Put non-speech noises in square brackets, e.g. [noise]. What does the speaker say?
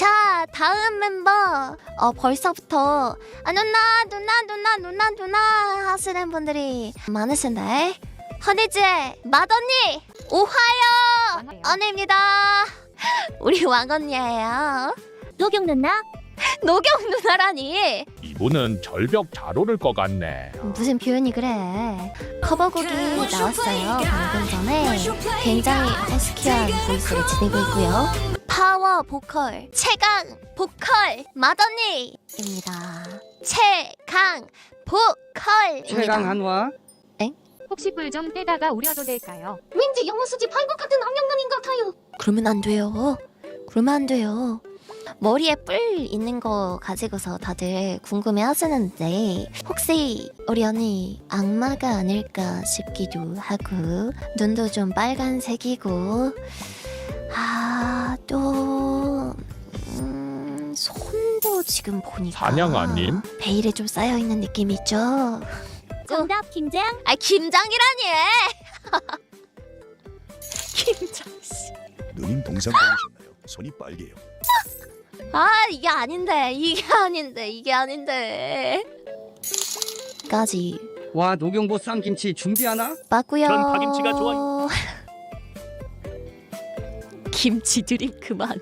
자, 다음 멤버. 어, 벌써부터 아, 누나, 누나, 누나, 누나, 누나 하시는 분들이 많으신데. 허니즈의 맏언니, 오하요! 언니입니다. [laughs] 우리 왕언니예요. 노경 누나 [laughs] 노경 누나라니. 이분은 절벽 잘 오를 것 같네. 무슨 표현이 그래. 커버곡이 나왔어요. 방금 전에 굉장히 허스키한 보이스를 지니고 있고요. 파워 보컬, 최강 보컬, 맏언니입니다. 최강 보컬입니다. 최강 한화 혹시 뿔좀 떼다가 우려도 될까요? 왠지 영어 수집 한것 같은 악령눈인 것 같아요. 그러면 안 돼요. 그러면 안 돼요. 머리에 뿔 있는 거 가지고서 다들 궁금해 하시는데 혹시 우리 언니 악마가 아닐까 싶기도 하고 눈도 좀 빨간색이고 아또 지금 보니까 사냥아님? 베일에 좀 쌓여 있는 느낌 있죠? 정답 김장 아 김장이라니 [laughs] 김장 씨. 누님 동상 보이셨나요? 손이 빨개요. 아 이게 아닌데 이게 아닌데 이게 아닌데 까지 와 노경보 쌈김치 준비하나? 맞고요 전 파김치가 좋아요. [laughs] 김치 드림 그만